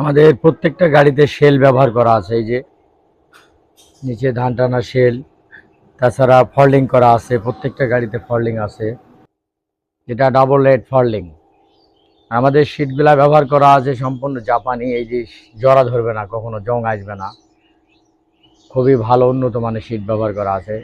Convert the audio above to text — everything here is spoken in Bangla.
আমাদের প্রত্যেকটা গাড়িতে শেল ব্যবহার করা আছে, এই যে নিচে ধান টানা শেল তাছাড়া ফল্ডিং করা আছে, প্রত্যেকটা গাড়িতে ফল্ডিং আছে, যেটা ডাবল রেড ফল্ডিং আমাদের সিটগুলা ব্যবহার করা আছে সম্পূর্ণ জাপানি, এই যে জরা ধরবে না, কখনো জং আসবে না। খুবই ভালো, উন্নত মানের সিট ব্যবহার করা আছে।